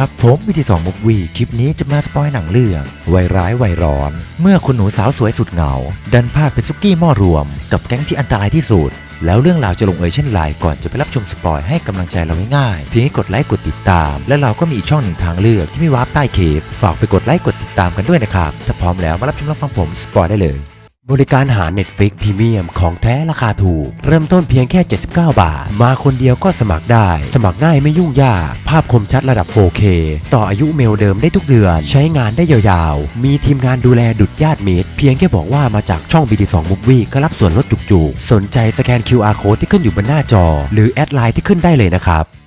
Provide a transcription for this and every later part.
ครับผมวิธีสองมุกวีคลิปนี้จะมาสปอยหนังเรื่องวัยร้ายวัยร้อน เมื่อคุณหนูสาวสวยสุดเหงา ดันพลาดเป็นซุกี้หม้อรวม กับแก๊งที่อันตรายที่สุด แล้วเรื่องราวจะลงเอยเช่นไรก่อนจะไปรับชมสปอยให้กำลังใจเราง่ายๆเพียงกดไลค์กดติดตาม และเราก็มีอีกช่องหนึ่งทางเลือกที่ไม่วาร์ปใต้เคลิปฝากไปกดไลค์กดติดตามกันด้วยนะครับถ้าพร้อมแล้วมารับชมรับฟังผมสปอยได้เลย บริการหา Netflix พรีเมียมของแท้ราคาถูก เริ่มต้นเพียงแค่ 79 บาท มาคนเดียวก็สมัครได้ สมัครง่ายไม่ยุ่งยาก ภาพคมชัดระดับ 4K ต่ออายุเมลเดิมได้ทุกเดือน ใช้งานได้ยาวๆ มีทีมงานดูแลดุดญาติมิตร เพียงแค่บอกว่ามาจากช่อง BD2 Movie ก็รับส่วนลดจุกๆ สนใจสแกน QR Code ที่ขึ้นอยู่บนหน้าจอ หรือแอดไลน์ที่ขึ้นได้เลยนะครับ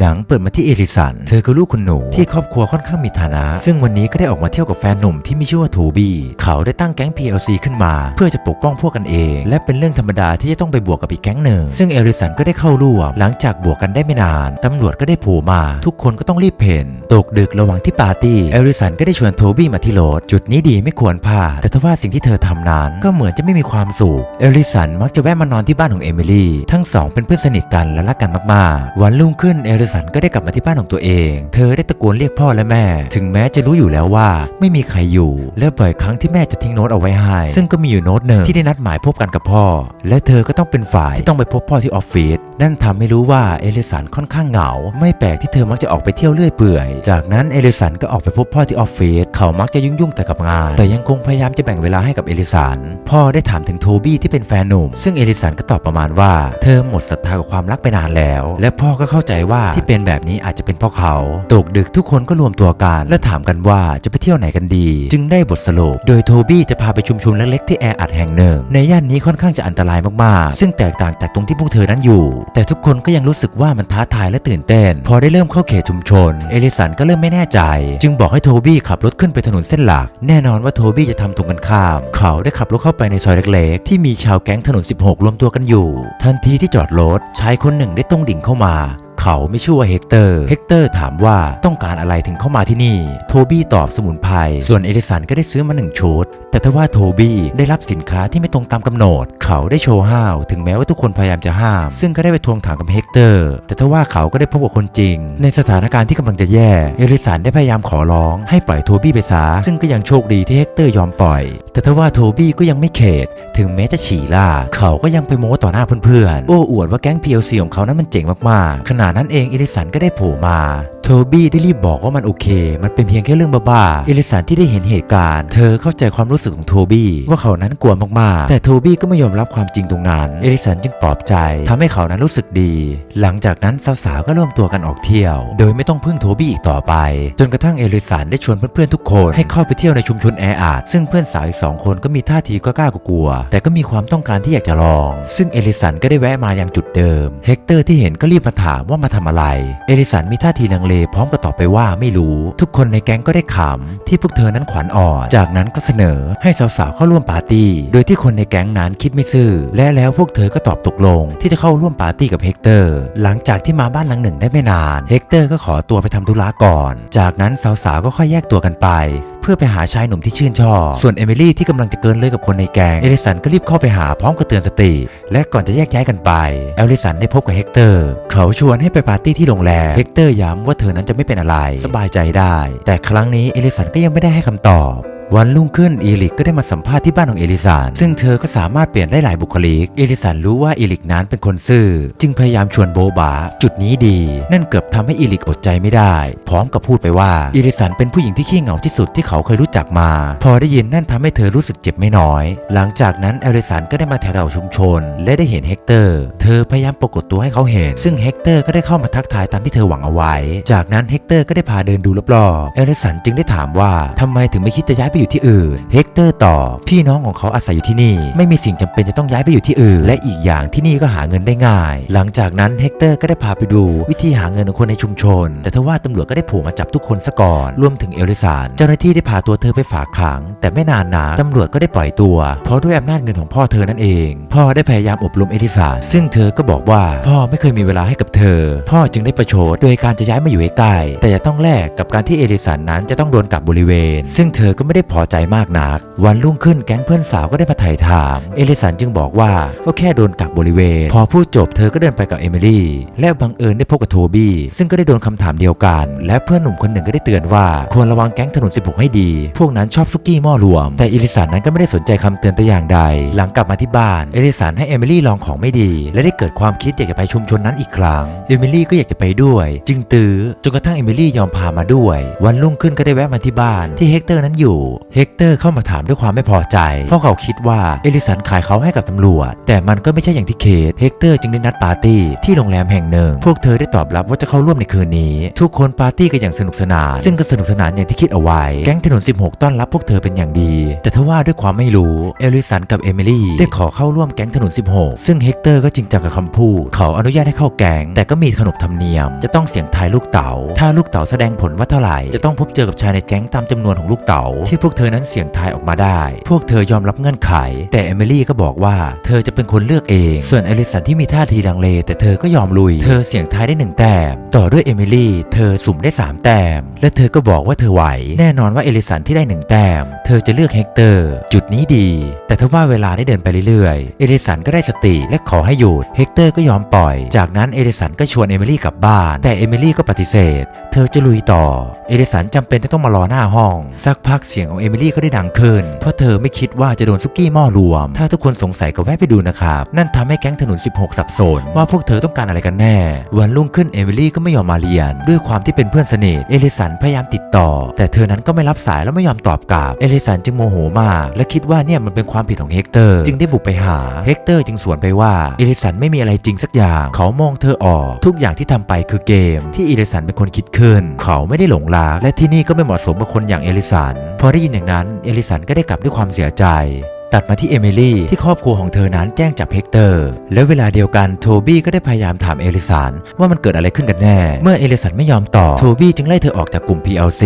หนังเปิดมาที่เอลิสัน เธอคือลูกคุณหนูที่ครอบครัวค่อนข้างมีฐานะ ซึ่งวันนี้ก็ได้ออกมาเที่ยวกับแฟนหนุ่มที่มีชื่อว่าโทบี้ เขาได้ตั้งแก๊ง PLC ขึ้นมา เพื่อจะปกป้องพวกกันเอง และเป็นเรื่องธรรมดาที่จะต้องไปบวกกับอีกแก๊งหนึ่ง ซึ่งเอลิสันก็ได้เข้าร่วม หลังจากบวกกันได้ไม่นาน ตำรวจก็ได้โผล่มา ทุกคนก็ต้องรีบเพ่นตกดึกระหว่างที่ปาร์ตี้ เอลิสันก็ได้ชวนโทบี้มาที่รถ จุดนี้ดีไม่ควรพลาด แต่ทว่าสิ่งที่เธอทำนั้นก็เหมือนจะไม่มีความสุข เอลิสันมักจะแวะมานอนที่บ้านของเอมิลี่ ทั้งสองเป็นเพื่อนสนิทกันและรักกันมากๆ วันรุ่งขึ้นเอลิสันก็ได้กลับมาที่บ้านของตัวเอง เธอได้ตะโกนเรียกพ่อและแม่ ถึงแม้จะรู้อยู่แล้วว่าไม่มีใครอยู่ และบ่อยครั้งที่แม่จะทิ้งโน้ตเอาไว้ให้ ซึ่งก็มีอยู่โน้ตหนึ่งที่ได้นัดหมายพบกันกับพ่อ และเธอก็ต้องเป็นฝ่ายที่ต้องไปพบพ่อที่ออฟฟิศ นั่นทำให้รู้ว่าเอลิสันค่อนข้างเหงา ไม่แปลกที่เธอมักจะออกไปเที่ยวเรื่อยเปื่อย จากนั้นเอลิสันก็ออกไปพบพ่อที่ออฟฟิศ เขามักจะยุ่งๆแต่กับงาน แต่ยังคงพยายามจะแบ่งเวลาให้กับเอลิสัน พ่อได้ถามถึงโทบี้ที่เป็นแฟนหนุ่ม ซึ่งเอลิสันก็ตอบประมาณว่า เธอหมดศรัทธากับความรักไปนานแล้ว และพ่อก็เข้าใจว่าที่เป็นแบบนี้อาจจะเป็นเพราะเขาตกดึกทุกคนก็รวมตัวกัน และถามกันว่าจะไปเที่ยวไหนกันดี จึงได้บทสรุปโดยโทบี้จะพาไปชุมชนเล็กๆที่แออัดแห่งหนึ่ง ในย่านนี้ค่อนข้างจะอันตรายมากๆ ซึ่งแตกต่างจากตรงที่พวกเธอนั้นอยู่ แต่ทุกคนก็ยังรู้สึกว่ามันท้าทายและตื่นเต้น พอได้เริ่มเข้าเขตชุมชน เอลิสันก็เริ่มไม่แน่ใจ จึงบอกให้โทบี้ขับรถขึ้นไปถนนเส้นหลัก แน่นอนว่าโทบี้จะทำตรงกันข้าม เขาได้ขับรถเข้าไปในซอยเล็กๆ ที่มีชาวแก๊งถนน 16 รวมตัวกันอยู่ ทันทีที่จอดรถชายคนหนึ่งได้ตรงดิ่งเข้ามา เขาไม่ชื่อว่าเฮกเตอร์ เฮกเตอร์ถามว่าต้องการอะไรถึงเข้ามาที่นี่ โทบี้ตอบสมุนไพร ส่วนเอลิสันก็ได้ซื้อมาหนึ่งชุด แต่ทว่าโทบี้ได้รับสินค้าที่ไม่ตรงตามกำหนด เขาได้โชว์ห้าว ถึงแม้ว่าทุกคนพยายามจะห้าม ซึ่งก็ได้ไปทวงถามกับเฮกเตอร์ แต่ทว่าเขาก็ได้พบกับคนจริง ในสถานการณ์ที่กำลังจะแย่ เอลิสันได้พยายามขอร้องให้ปล่อยโทบี้ไปซะ ซึ่งก็ยังโชคดีที่เฮกเตอร์ยอมปล่อย แต่ทว่าโทบี้ก็ยังไม่เข็ด ถึงแม้จะฉี่ล่า เขาก็ยังไปโม้ต่อหน้าเพื่อนๆ โอ้อวดว่าแก๊ง PLC ของเขานั้นมันเจ๋งมากๆขณะนั้นเองอิลิสันก็ได้โผล่มา โทบี้ได้รีบบอกว่ามันโอเค มันเป็นเพียงแค่เรื่องบ้าๆเอลิสันที่ได้เห็นเหตุการณ์ เธอเข้าใจความรู้สึกของโทบี้ว่าเขานั้นกลัวมากๆ แต่โทบี้ก็ไม่ยอมรับความจริงตรงนั้น เอลิสันจึงปลอบใจทำให้เขานั้นรู้สึกดี หลังจากนั้นสาวๆก็ร่วมตัวกันออกเที่ยว โดยไม่ต้องพึ่งโทบี้อีกต่อไป จนกระทั่งเอลิสันได้ชวนเพื่อนๆทุกคนให้เข้าไปเที่ยวในชุมชนแออัดซึ่งเพื่อนสาวอีกสองคนก็มีท่าทีก็กล้ากลัว แต่ก็มีความต้องการที่อยากจะลอง ซึ่งเอลิสันก็ได้แวะมายังจุดเดิม เฮกเตอร์ที่เห็นก็รีบมาถามว่ามาทำอะไร เอลิสันมีท่าทีลังเลพร้อมกับตอบไปว่าไม่รู้ ทุกคนในแก๊งก็ได้ขำที่พวกเธอนั้นขวัญอ่อนจากนั้นก็เสนอให้สาวๆเข้าร่วมปาร์ตี้ โดยที่คนในแก๊งนั้นคิดไม่ซื่อ และแล้วพวกเธอก็ตอบตกลง ที่จะเข้าร่วมปาร์ตี้กับเฮกเตอร์ หลังจากที่มาบ้านหลังหนึ่งได้ไม่นาน เฮกเตอร์ก็ขอตัวไปทำธุระก่อน จากนั้นสาวๆก็ค่อยแยกตัวกันไป เพื่อไปหาชายหนุ่มที่ชื่นชอบ ส่วนเอมิลี่ที่กำลังจะเกินเลยกับคนในแกงเอลิสันก็รีบเข้าไปหาพร้อมกับเตือนสติ และก่อนจะแยกย้ายกันไปเอลิสันได้พบกับเฮกเตอร์ เขาชวนให้ไปปาร์ตี้ที่โรงแรมเฮกเตอร์ย้ำว่าเธอนั้นจะไม่เป็นอะไร สบายใจได้ แต่ครั้งนี้เอลิสันก็ยังไม่ได้ให้คำตอบ วันรุ่งขึ้นอีลิกก็ได้มาสัมภาษณ์ที่บ้านของเอลิสันซึ่งเธอก็สามารถเปลี่ยนได้หลายบุคลิก เอลิสันรู้ว่าอีลิกนั้นเป็นคนซื่อ จึงพยายามชวนโบบา จุดนี้ดี นั่นเกือบทำให้อีลิกอดใจไม่ได้ พร้อมกับพูดไปว่าอีลิสันเป็นผู้หญิงที่ขี้เหงาที่สุดที่เขาเคยรู้จักมา พอได้ยินนั่นทำให้เธอรู้สึกเจ็บไม่น้อย หลังจากนั้นเอลิสันก็ได้มาแถวๆชุมชน และได้เห็นเฮกเตอร์ เธอพยายามปรากฏตัวให้เขาเห็น ซึ่งเฮกเตอร์ก็ได้เข้ามาทักทายตามที่เธอหวังเอาไว้ จากนั้นเฮกเตอร์ก็ได้พาเดินดูรอบๆเอลิสันจึงได้ถามว่าทำไมถึงไม่คิดจะย้ายไปอยู่ที่อื่น เฮกเตอร์ตอบพี่น้องของเขาอาศัยอยู่ที่นี่ ไม่มีสิ่งจำเป็นจะต้องย้ายไปอยู่ที่อื่น และอีกอย่างที่นี่ก็หาเงินได้ง่าย หลังจากนั้นเฮกเตอร์ก็ได้พาไปดู วิธีหาเงินของคนในชุมชน แต่ทว่าตำรวจก็ได้โผล่มาจับทุกคนซะก่อน รวมถึงเอลิสานเจ้าหน้าที่ได้พาตัวเธอไปฝากขัง แต่ไม่นานนะตำรวจก็ได้ปล่อยตัว เพราะด้วยอำนาจเงินของพ่อเธอนั่นเอง พ่อได้พยายามอบรมเอลิสานซึ่งเธอก็บอกว่าพ่อไม่เคยมีเวลาให้กับเธอ พ่อจึงได้ประชดโดยการจะย้ายมาอยู่ใกล้แต่จะต้องแลกกับการที่เอลิสานนั้นจะต้องโดนกับบริเวณ ซึ่งเธอก็ไม่ได้พอใจมากนัก วันรุ่งขึ้นแก๊งเพื่อนสาวก็ได้มาไถ่ถาม เอลิสันจึงบอกว่าก็แค่โดนกักบริเวณ พอพูดจบเธอก็เดินไปกับเอมิลี่ และบังเอิญได้พบกับโทบี้ ซึ่งก็ได้โดนคำถามเดียวกัน และเพื่อนหนุ่มคนหนึ่งก็ได้เตือนว่าควรระวังแก๊งถนน 16 ให้ดี พวกนั้นชอบซุกี้หม้อรวม แต่เอลิสันนั้นก็ไม่ได้สนใจคำเตือนแต่อย่างใด หลังกลับมาที่บ้านเอลิสันให้เอมิลี่ลองของไม่ดี และได้เกิดความคิดอยากจะไปชุมชนนั้นอีกครั้งเอมิลี่ก็อยากจะไปด้วย จึงตื้อจนกระทั่งเอมิลี่ยอมพามาด้วย วันรุ่งขึ้นก็ได้แวะมาที่บ้านที่เฮกเตอร์นั้นอยู่เฮกเตอร์เข้ามาถามด้วยความไม่พอใจ เพราะเขาคิดว่าเอลิสันขายเขาให้กับตำรวจ แต่มันก็ไม่ใช่อย่างที่เคดเฮกเตอร์จึงได้นัดปาร์ตี้ที่โรงแรมแห่งหนึ่ง พวกเธอได้ตอบรับว่าจะเข้าร่วมในคืนนี้ ทุกคนปาร์ตี้กันอย่างสนุกสนาน ซึ่งก็สนุกสนานอย่างที่คิดเอาไว้ แก๊งถนน 16 ต้อนรับพวกเธอเป็นอย่างดี แต่ทว่าด้วยความไม่รู้เอลิสันกับเอมิลี่ได้ขอเข้าร่วมแก๊งถนน 16 ซึ่งเฮกเตอร์ก็จริงจังกับคำพูด เขาอนุญาตให้เข้าแก๊งแต่ก็มีขนบธรรมเนียม จะต้องเสียงทายลูกเต๋าถ้าลูกเต๋าแสดงผลว่าเท่าไหร่จะต้องพบเจอกับชายในแก๊งตามจำนวนของลูกเต๋าที่พวกเธอนั้นเสียงทายออกมาได้ พวกเธอยอมรับเงื่อนไข แต่เอมิลี่ก็บอกว่าเธอจะเป็นคนเลือกเอง ส่วนเอลิสันที่มีท่าทีลังเล แต่เธอก็ยอมลุย เธอเสียงทายได้หนึ่งแต้ม ต่อด้วยเอมิลี่ เธอสุ่มได้สามแต้ม และเธอก็บอกว่าเธอไหว แน่นอนว่าเอลิสันที่ได้หนึ่งแต้ม เธอจะเลือกเฮกเตอร์ จุดนี้ดี แต่ถ้าว่าเวลาได้เดินไปเรื่อยๆ เอลิสันก็ได้สติและขอให้หยุด เฮกเตอร์ก็ยอมปล่อย จากนั้นเอลิสันก็ชวนเอมิลี่กลับบ้าน แต่เอมิลี่ก็ปฏิเสธ เธอจะลุยต่อ เอลิสันจำเป็นที่ต้องมารอหน้าห้อง สักพักเสียงของเอมิลี่ก็ได้ดังขึ้น เพราะเธอไม่คิดว่าจะโดนซุกี้หม้อรวม ถ้าทุกคนสงสัยก็แวะไปดูนะครับ นั่นทำให้แก๊งถนน 16 สับสน ว่าพวกเธอต้องการอะไรกันแน่ วันรุ่งขึ้นเอมิลี่ก็ไม่ยอมมาเรียน ด้วยความที่เป็นเพื่อนสนิทเอลิสันพยายามติดต่อ แต่เธอนั้นก็ไม่รับสายแล้วไม่ยอมตอบกลับเอลิสันจึงโมโหมาก และคิดว่าเนี่ยมันเป็นความผิดของเฮกเตอร์จึงได้บุกไปหาเฮกเตอร์จึงสวนไปว่าเอลิสันไม่มีอะไรจริงสักอย่าง เขามองเธอออกทุกอย่างที่ทำไปคือเกม ที่เอลิสันเป็นคนคิดขึ้น เขาไม่ได้หลงรักและที่นี่ก็ไม่เหมาะสมกับคนอย่างเอลิสัน พอได้ยินอย่างนั้น เอลิสันก็ได้กลับด้วยความเสียใจ ตัดมาที่เอมิลี่ที่ครอบครัวของเธอนั้นแจ้งจับเฮกเตอร์ และเวลาเดียวกันโทบี้ก็ได้พยายามถามเอลิสันว่ามันเกิดอะไรขึ้นกันแน่ เมื่อเอลิสันไม่ยอมตอบโทบี้จึงไล่เธอออกจากกลุ่ม PLC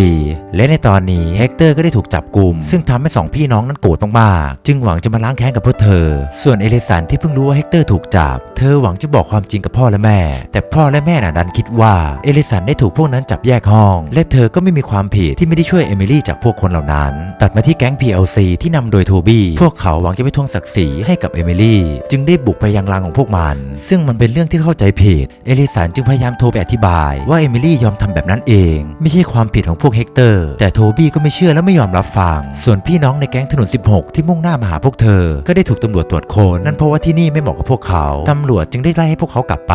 และในตอนนี้เฮกเตอร์ก็ได้ถูกจับกลุ่ม ซึ่งทำให้สองพี่น้องนั้นโกรธมากๆจึงหวังจะมาล้างแค้นกับพวกเธอ ส่วนเอลิสันที่เพิ่งรู้ว่าเฮกเตอร์ถูกจับ เธอหวังจะบอกความจริงกับพ่อและแม่ แต่พ่อและแม่น่ะดันคิดว่าเอลิสันได้ถูกพวกนั้นจับแยกห้อง และเธอก็ไม่มีความผิดที่ไม่ได้ช่วยเอมิลี่จากพวกคนเหล่านั้น ตัดมาที่แก๊ง PLC ที่นำโดยโทบี้พวกเขาหวังจะไปทวงศักดิ์ศรีให้กับเอมิลี่จึงได้บุกไปยังรังของพวกมัน ซึ่งมันเป็นเรื่องที่เข้าใจผิด เอลิสันจึงพยายามโทรไปอธิบาย ว่าเอมิลี่ยอมทำแบบนั้นเอง ไม่ใช่ความผิดของพวกเฮกเตอร์ แต่โทบี้ก็ไม่เชื่อและไม่ยอมรับฟัง ส่วนพี่น้องในแก๊งถนน 16 ที่มุ่งหน้ามาหาพวกเธอ ก็ได้ถูกตำรวจตรวจคนนั่นเพราะว่าที่นี่ไม่เหมาะกับพวกเขา ตำรวจจึงได้ไล่ให้พวกเขากลับไป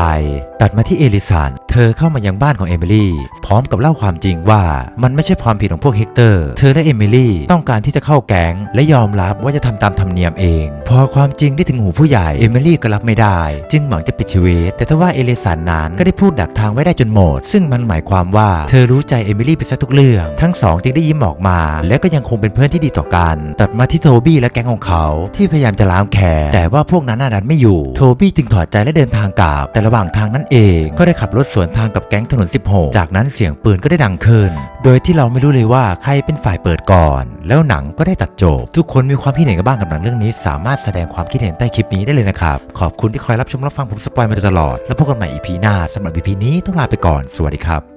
ตัดมาที่เอลิสัน เธอเข้ามายังบ้านของเอมิลี่ พร้อมกับเล่าความจริงว่ามันไม่ใช่ความผิดของพวกเฮกเตอร์ เธอและเอมิลี่ต้องการที่จะเข้าแก๊งและยอมรับว่าจะทำตามธรรมเนียมเอง พอความจริงได้ถึงหูผู้ใหญ่เอมิลี่ก็รับไม่ได้ จึงหวังจะปิดชีวิต แต่ทว่าเอเลสันนั้นก็ได้พูดดักทางไว้ได้จนหมด ซึ่งมันหมายความว่าเธอรู้ใจเอมิลี่ไปซะทุกเรื่อง ทั้งสองจึงได้ยิ้มออกมา และก็ยังคงเป็นเพื่อนที่ดีต่อกัน ตัดมาที่โทบี้และแก๊งของเขาที่พยายามจะล้างแค้นแต่ว่าพวกนั้นน่ะดันไม่อยู่ โทบี้จึงถอดใจและเดินทางกลับ แต่ระหว่างทางนั้นเองก็ได้ขับรถสวนทางกับแก๊งถนน 16 จากนั้นเสียงปืนก็ได้ดังขึ้น โดยที่เราไม่รู้เลยว่าใครเป็นฝ่ายเปิดก่อน แล้วหนังก็ได้ตัดจบ ทุกคนมีความคิดเห็นกันบ้างกับหนังเรื่องนี้สามารถแสดงความคิดเห็นใต้คลิปนี้ได้เลยนะครับ ขอบคุณที่คอยรับชมรับฟังผมสปอยมาโดยตลอด แล้วพบกันใหม่ EP หน้าสำหรับ EP นี้ต้องลาไปก่อน สวัสดีครับ